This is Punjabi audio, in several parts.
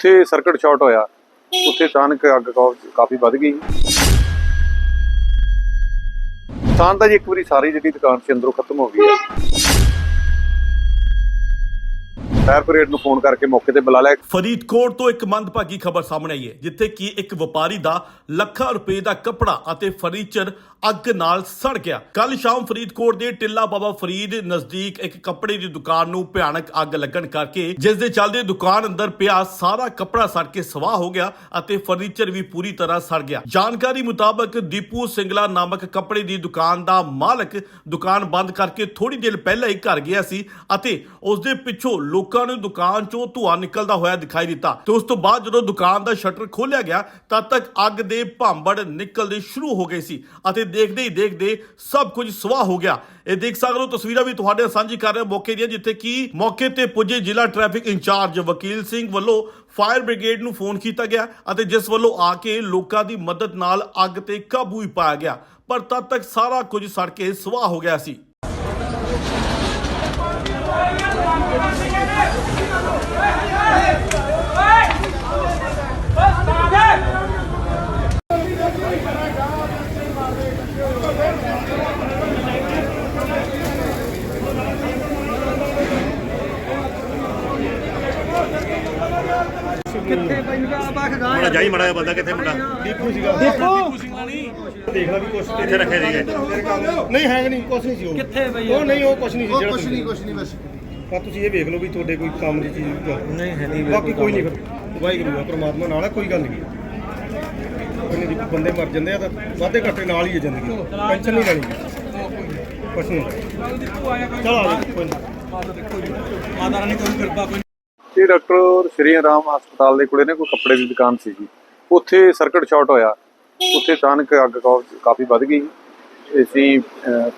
ਉੱਥੇ ਸਰਕਟ ਸ਼ਾਰਟ ਹੋਇਆ। ਉੱਥੇ ਅਚਾਨਕ ਅੱਗ ਕਾ- ਕਾਫੀ ਵੱਧ ਗਈ। ਨੁਕਸਾਨ ਤਾਂ ਜੀ ਇੱਕ ਵਾਰੀ ਸਾਰੀ ਜਿਹੜੀ ਦੁਕਾਨ ਸੀ ਅੰਦਰੋਂ ਖਤਮ ਹੋ ਗਈ ਹੈ। ਫਾਇਰ ਬ੍ਰਿਗੇਡ ਨੂੰ ਫੋਨ ਕਰਕੇ ਮੌਕੇ ਤੇ ਬੁਲਾ ਲਿਆ। ਫਰੀਦਕੋਟ ਤੋਂ ਇੱਕ ਮੰਦਭਾਗੀ ਖਬਰ ਸਾਹਮਣੇ ਆਈ ਹੈ, ਜਿੱਥੇ ਕਿ ਇੱਕ ਵਪਾਰੀ ਦਾ ਲੱਖਾਂ ਰੁਪਏ ਦਾ ਕੱਪੜਾ ਅਤੇ ਫਰਨੀਚਰ ਅੱਗ ਨਾਲ ਸੜ ਗਿਆ। ਕੱਲ ਸ਼ਾਮ ਫਰੀਦਕੋਟ ਦੇ ਟਿੱਲਾ ਬਾਬਾ ਫਰੀਦ ਨਜ਼ਦੀਕ ਇੱਕ ਕੱਪੜੇ ਦੀ ਦੁਕਾਨ ਨੂੰ ਭਿਆਨਕ ਅੱਗ ਲੱਗਣ ਕਰਕੇ ਜਿਸ ਦੇ ਚੱਲਦੇ ਦੁਕਾਨ ਅੰਦਰ ਪਿਆ ਸਾਰਾ ਕੱਪੜਾ ਸੜ ਕੇ ਸਵਾਹ ਹੋ ਗਿਆ ਅਤੇ ਫਰਨੀਚਰ ਵੀ ਪੂਰੀ ਤਰ੍ਹਾਂ ਸੜ ਗਿਆ। ਜਾਣਕਾਰੀ ਮੁਤਾਬਕ ਦੀਪੂ ਸਿੰਗਲਾ ਨਾਮਕ ਕੱਪੜੇ ਦੀ ਦੁਕਾਨ ਦਾ ਮਾਲਕ ਦੁਕਾਨ ਬੰਦ ਕਰਕੇ ਥੋੜੀ ਦੇਰ ਪਹਿਲਾਂ ਹੀ ਘਰ ਗਿਆ ਸੀ ਅਤੇ ਉਸ ਦੇ ਪਿੱਛੋਂ ਲੋਕਾਂ ਨੂੰ ਦੁਕਾਨ ਚੋਂ ਧੂਆਂ ਨਿਕਲਦਾ ਹੋਇਆ ਦਿਖਾਈ ਦਿੱਤਾ ਤੇ ਉਸ ਤੋਂ ਬਾਅਦ ਜਦੋਂ ਦੁਕਾਨ ਦਾ ਸ਼ਟਰ ਖੋਲ੍ਹਿਆ ਗਿਆ, ਤਦ ਤੱਕ ਅੱਗ ਦੇ ਭਾਂਬੜ ਨਿਕਲਦੇ ਸ਼ੁਰੂ ਹੋ ਗਏ ਸੀ ਅਤੇ ਦੇਖਦੇ ਹੀ ਦੇਖਦੇ ਸਭ ਕੁਝ ਸਵਾਹ ਹੋ ਗਿਆ। ਇਹ ਦੇਖ ਸਕਦੇ ਹੋ, ਤਸਵੀਰਾਂ ਵੀ ਤੁਹਾਡੇ ਸਾਂਝੀ ਕਰ ਰਹੇ ਮੌਕੇ ਦੀਆਂ, ਜਿੱਥੇ ਕਿ ਮੌਕੇ ਤੇ ਪੁੱਜੇ ਜ਼ਿਲ੍ਹਾ ਟ੍ਰੈਫਿਕ ਇੰਚਾਰਜ ਵਕੀਲ ਸਿੰਘ ਵੱਲੋਂ ਫਾਇਰ ਬ੍ਰਿਗੇਡ ਨੂੰ ਫੋਨ ਕੀਤਾ ਗਿਆ ਅਤੇ ਜਿਸ ਵੱਲੋਂ ਆ ਕੇ ਲੋਕਾਂ ਦੀ ਮਦਦ ਨਾਲ ਅੱਗ ਤੇ ਕਾਬੂ ਹੀ ਪਾਇਆ ਗਿਆ। ਪਰ ਤਦ ਤੱਕ ਸਾਰਾ ਕੁਝ ਸੜ ਕੇ ਸਵਾਹ ਹੋ ਗਿਆ ਸੀ। ਕਿੱਥੇ ਮੇਰਾ ਬਾਖ ਗਾ ਮੁੰਡਾ ਜਾਈ ਮੜਾ ਬੰਦਾ ਕਿੱਥੇ ਮੁੰਡਾ? ਦੀਪੂ ਸੀਗਾ। ਦੀਪੂ? ਦੇਖ ਲਾ ਵੀ ਕੁਛ ਕਿੱਥੇ ਰੱਖੇ ਸੀਗੇ। ਨਹੀਂ ਹੈ ਨਹੀਂ ਕੁਛ ਨਹੀਂ ਸੀ ਉਹ। ਕਿੱਥੇ ਬਈ ਉਹ ਨਹੀਂ ਉਹ ਕੁਛ ਨਹੀਂ ਸੀ ਉਹ ਜਿਹੜਾ ਕੁਛ ਨਹੀਂ ਤੁਸੀਂ ਕੁਛ ਨਹੀਂ ਬਸ। ਆ ਤੁਸੀਂ ਇਹ ਵੇਖ ਲਓ ਵੀ ਤੁਹਾਡੇ ਕੋਈ ਕੰਮ ਦੀ ਚੀਜ਼ ਨਹੀਂ ਹੈ ਨਹੀਂ ਬਾਕੀ ਕੋਈ ਨਹੀਂ ਫਿਰ। ਵਾਹਿਗੁਰੂ ਆ ਪ੍ਰਮਾਤਮਾ ਨਾਲ ਆ ਕੋਈ ਗੱਲ ਨਹੀਂ। ਉਹਨੇ ਦੀ ਬੰਦੇ ਮਰ ਜਾਂਦੇ ਆ ਤਾਂ ਵਾਧੇ ਘਾਟੇ ਨਾਲ ਹੀ ਹੈ ਜ਼ਿੰਦਗੀ। ਟੈਨਸ਼ਨ ਨਹੀਂ ਲੈਣੀ। ਕੁਛ ਨਹੀਂ। ਚਲ ਆ ਜਾਓ, ਕੋਈ ਨਹੀਂ। ਮਾਤਾ ਰਾਣੀ ਕੋਈ ਕਿਰਪਾ ਕੋਈ ਇਹ ਡਾਕਟਰ ਸ਼੍ਰੀ ਰਾਮ ਹਸਪਤਾਲ ਦੇ ਕੋਲੇ ਨੇ ਕੋਈ ਕੱਪੜੇ ਦੀ ਦੁਕਾਨ ਸੀ ਜੀ ਉੱਥੇ ਸਰਕਟ ਸ਼ਾਰਟ ਹੋਇਆ। ਉੱਥੇ ਅਚਾਨਕ ਅੱਗ ਕਾਫੀ ਵੱਧ ਗਈ। ਅਸੀਂ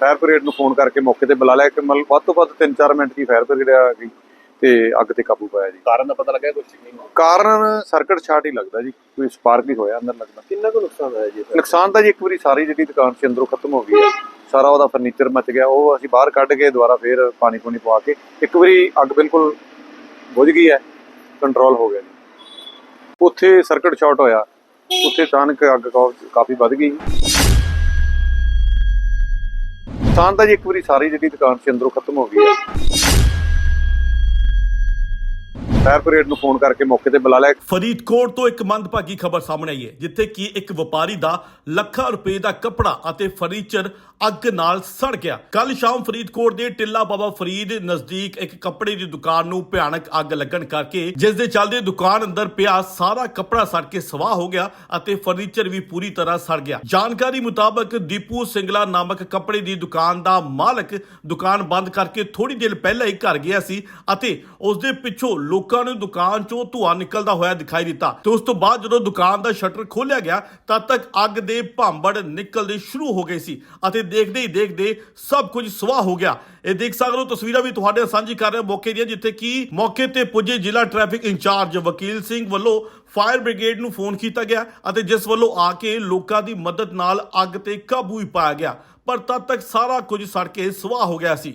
ਫਾਇਰ ਬ੍ਰਿਗੇਡ ਨੂੰ ਫੋਨ ਕਰਕੇ ਮੌਕੇ ਤੇ ਬੁਲਾ ਲਿਆ ਕਿ ਮਤਲਬ ਵੱਧ ਤੋਂ ਵੱਧ 3-4 ਮਿੰਟ ਦੀ ਫਾਇਰ ਬ੍ਰਿਗੇਡ ਆ ਗਈ ਤੇ ਅੱਗ ਤੇ ਕਾਬੂ ਪਾਇਆ ਜੀ। ਕਾਰਨ ਦਾ ਪਤਾ ਲੱਗਿਆ ਕੁਛ ਨਹੀਂ? ਕਾਰਨ ਸਰਕਟ ਸ਼ਾਰਟ ਹੀ ਲੱਗਦਾ ਜੀ ਕੋਈ ਸਪਾਰਕ ਹੀ ਹੋਇਆ ਅੰਦਰ ਲੱਗਦਾ। ਕਿੰਨਾ ਕੁ ਨੁਕਸਾਨ ਹੋਇਆ ਜੀ ਨੁਕਸਾਨ ਤਾਂ ਜੀ ਇੱਕ ਵਾਰੀ ਸਾਰੀ ਜਿਹੜੀ ਦੁਕਾਨ ਸੀ ਅੰਦਰੋਂ ਖਤਮ ਹੋ ਗਈ ਹੈ ਸਾਰਾ ਉਹਦਾ ਫਰਨੀਚਰ ਮਚ ਗਿਆ ਉਹ ਅਸੀਂ ਬਾਹਰ ਕੱਢ ਕੇ ਦੁਬਾਰਾ ਫੇਰ ਪਾਣੀ ਪੂਣੀ ਪਵਾ ਕੇ ਇੱਕ ਵਾਰੀ ਅੱਗ ਬਿਲਕੁਲ ਬੁਝ ਗਈ ਹੈ ਕੰਟਰੋਲ ਹੋ ਗਿਆ ਜੀ। ਉੱਥੇ ਸਰਕਟ ਸ਼ਾਰਟ ਹੋਇਆ। ਉੱਥੇ ਅਚਾਨਕ ਅੱਗ ਕਾ- ਕਾਫੀ ਵੱਧ ਗਈ। ਨੁਕਸਾਨ ਤਾਂ ਜੀ ਇੱਕ ਵਾਰੀ ਸਾਰੀ ਜਿਹੜੀ ਦੁਕਾਨ ਸੀ ਅੰਦਰੋਂ ਖਤਮ ਹੋ ਗਈ ਹੈ। ਫਾਇਰ ਬ੍ਰਿਗੇਡ ਨੂੰ ਫੋਨ ਕਰਕੇ ਮੌਕੇ ਤੇ ਬੁਲਾ ਲਿਆ। ਫਰੀਦਕੋਟ ਤੋਂ ਇੱਕ ਮੰਦਭਾਗੀ ਖਬਰ ਸਾਹਮਣੇ ਆਈ ਹੈ, ਜਿੱਥੇ ਕਿ ਇੱਕ ਵਪਾਰੀ ਦਾ ਲੱਖਾਂ ਰੁਪਏ ਦਾ ਕੱਪੜਾ ਅਤੇ ਫਰਨੀਚਰ ਅੱਗ ਨਾਲ ਸੜ ਗਿਆ। ਕੱਲ ਸ਼ਾਮ ਫਰੀਦਕੋਟ ਦੇ ਟਿੱਲਾ ਬਾਬਾ ਫਰੀਦ ਨਜ਼ਦੀਕ ਇੱਕ ਕੱਪੜੇ ਦੀ ਦੁਕਾਨ ਨੂੰ ਭਿਆਨਕ ਅੱਗ ਲੱਗਣ ਕਰਕੇ ਜਿਸ ਦੇ ਚੱਲਦੇ ਦੁਕਾਨ ਅੰਦਰ ਪਿਆ ਸਾਰਾ ਕੱਪੜਾ ਸੜ ਕੇ ਸਵਾਹ ਹੋ ਗਿਆ ਅਤੇ ਫਰਨੀਚਰ ਵੀ ਪੂਰੀ ਤਰ੍ਹਾਂ ਸੜ ਗਿਆ। ਜਾਣਕਾਰੀ ਮੁਤਾਬਕ ਦੀਪੂ ਸਿੰਗਲਾ ਨਾਮਕ ਕੱਪੜੇ ਦੀ ਦੁਕਾਨ ਦਾ ਮਾਲਕ ਦੁਕਾਨ ਬੰਦ ਕਰਕੇ ਥੋੜੀ ਦੇਰ ਪਹਿਲਾਂ ਹੀ ਘਰ ਗਿਆ ਸੀ ਅਤੇ ਉਸ ਦੇ ਪਿੱਛੋਂ ਲੋਕਾਂ ਨੂੰ ਦੁਕਾਨ ਚੋਂ ਧੂਆਂ ਨਿਕਲਦਾ ਹੋਇਆ ਦਿਖਾਈ ਦਿੱਤਾ ਤੇ ਉਸ ਤੋਂ ਬਾਅਦ ਜਦੋਂ ਦੁਕਾਨ ਦਾ ਸ਼ਟਰ ਖੋਲ੍ਹਿਆ ਗਿਆ, ਤਦ ਤੱਕ ਅੱਗ ਦੇ ਭਾਂਬੜ ਨਿਕਲਦੇ ਸ਼ੁਰੂ ਹੋ ਗਏ ਸੀ ਅਤੇ ਦੇਖਦੇ ਹੀ ਦੇਖਦੇ ਸਭ ਕੁਝ ਸਵਾਹ ਹੋ ਗਿਆ। ਇਹ ਦੇਖ ਸਕਦੇ ਹੋ, ਤਸਵੀਰਾਂ ਵੀ ਤੁਹਾਡੇ ਸਾਂਝੀ ਕਰ ਰਹੇ ਮੌਕੇ ਦੀਆਂ, ਜਿੱਥੇ ਕਿ ਮੌਕੇ ਤੇ ਪੁੱਜੇ ਜ਼ਿਲ੍ਹਾ ਟ੍ਰੈਫਿਕ ਇੰਚਾਰਜ ਵਕੀਲ ਸਿੰਘ ਵੱਲੋਂ ਫਾਇਰ ਬ੍ਰਿਗੇਡ ਨੂੰ ਫੋਨ ਕੀਤਾ ਗਿਆ ਅਤੇ ਜਿਸ ਵੱਲੋਂ ਆ ਕੇ ਲੋਕਾਂ ਦੀ ਮਦਦ ਨਾਲ ਅੱਗ ਤੇ ਕਾਬੂ ਹੀ ਪਾਇਆ ਗਿਆ। ਪਰ ਤਦ ਤੱਕ ਸਾਰਾ ਕੁਝ ਸੜ ਕੇ ਸਵਾਹ ਹੋ ਗਿਆ ਸੀ।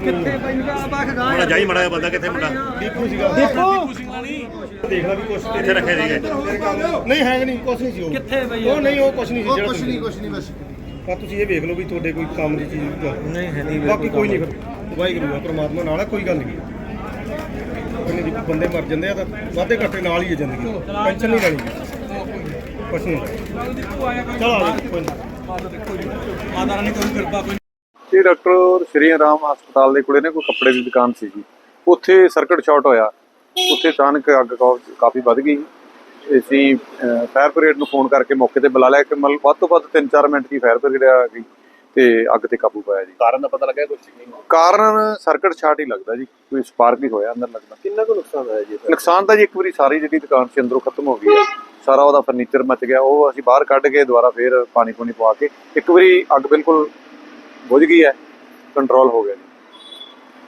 ਕਿੱਥੇ ਬਈ? ਮੇਰਾ ਬਾਖ ਗਾ ਮੁੰਡਾ ਜਾਈ ਮੜਾ ਬੰਦਾ ਕਿੱਥੇ ਮੁੰਡਾ? ਦੀਪੂ ਸੀਗਾ। ਦੀਪੂ? ਦੇਖ ਲਾ ਵੀ ਕੁਛ ਕਿੱਥੇ ਰੱਖੇ ਸੀਗੇ। ਨਹੀਂ ਹੈ ਨਹੀਂ ਕੁਛ ਨਹੀਂ ਸੀ ਉਹ। ਕਿੱਥੇ ਬਈ? ਉਹ ਨਹੀਂ ਉਹ ਕੁਛ ਨਹੀਂ ਸੀ ਉਹ ਜਿਹੜਾ ਕੁਛ ਨਹੀਂ ਕੁਛ ਨਹੀਂ ਬਸ। ਆ ਤੁਸੀਂ ਇਹ ਵੇਖ ਲਓ ਵੀ ਤੁਹਾਡੇ ਕੋਈ ਕੰਮ ਦੀ ਚੀਜ਼ ਨਹੀਂ ਹੈ ਨਹੀਂ ਬਾਕੀ ਕੋਈ ਨਹੀਂ। ਫਿਰ ਵਾਹਿਗੁਰੂ ਆ ਪ੍ਰਮਾਤਮਾ ਨਾਲ ਆ ਕੋਈ ਗੱਲ ਨਹੀਂ। ਉਹਨੇ ਦੀ ਬੰਦੇ ਮਰ ਜਾਂਦੇ ਆ ਤਾਂ ਵਾਧੇ ਘਾਟੇ ਨਾਲ ਹੀ ਹੈ ਜ਼ਿੰਦਗੀ। ਟੈਨਸ਼ਨ ਨਹੀਂ ਲੈਣੀ। ਕੁਛ ਨਹੀਂ। ਚਲ ਆ ਕੋਈ ਮਾਤਾ ਰਾਣੀ ਕੋਈ ਕਿਰਪਾ ਕੋਈ ਇਹ ਡਾਕਟਰ ਸ਼੍ਰੀ ਰਾਮ ਹਸਪਤਾਲ ਦੇ ਕੋਲੇ ਨੇ ਕੋਈ ਕੱਪੜੇ ਦੀ ਦੁਕਾਨ ਸੀ ਜੀ ਉੱਥੇ ਸਰਕਟ ਸ਼ਾਰਟ ਹੋਇਆ। ਉੱਥੇ ਅਚਾਨਕ ਅੱਗ ਕਾਫੀ ਵੱਧ ਗਈ। ਅਸੀਂ ਫਾਇਰ ਬ੍ਰਿਗੇਡ ਨੂੰ ਫੋਨ ਕਰਕੇ ਮੌਕੇ ਤੇ ਬੁਲਾ ਲਿਆ ਕਿ ਮਤਲਬ ਵੱਧ ਤੋਂ ਵੱਧ 3-4 ਮਿੰਟ ਦੀ ਫਾਇਰ ਬ੍ਰਿਗੇਡ ਆ ਗਈ ਤੇ ਅੱਗ ਤੇ ਕਾਬੂ ਪਾਇਆ ਜੀ। ਕਾਰਨ ਦਾ ਪਤਾ ਲੱਗਿਆ ਕੁਛ ਨਹੀਂ ਕਾਰਨ ਸਰਕਟ ਸ਼ਾਰਟ ਹੀ ਲੱਗਦਾ ਜੀ। ਕੋਈ ਸਪਾਰਕ ਹੀ ਹੋਇਆ ਅੰਦਰ ਲੱਗਦਾ। ਕਿੰਨਾ ਕੁ ਨੁਕਸਾਨ ਹੋਇਆ ਜੀ? ਨੁਕਸਾਨ ਤਾਂ ਜੀ ਇੱਕ ਵਾਰੀ ਸਾਰੀ ਜਿਹੜੀ ਦੁਕਾਨ ਸੀ ਅੰਦਰੋਂ ਖਤਮ ਹੋ ਗਈ ਹੈ। ਸਾਰਾ ਉਹਦਾ ਫਰਨੀਚਰ ਮਚ ਗਿਆ। ਉਹ ਅਸੀਂ ਬਾਹਰ ਕੱਢ ਕੇ ਦੁਬਾਰਾ ਫੇਰ ਪਾਣੀ ਪੂਣੀ ਪਵਾ ਕੇ ਇੱਕ ਵਾਰੀ ਅੱਗ ਬਿਲਕੁਲ ਬੁਝ ਗਈ ਹੈ ਕੰਟਰੋਲ ਹੋ ਗਿਆ ਜੀ।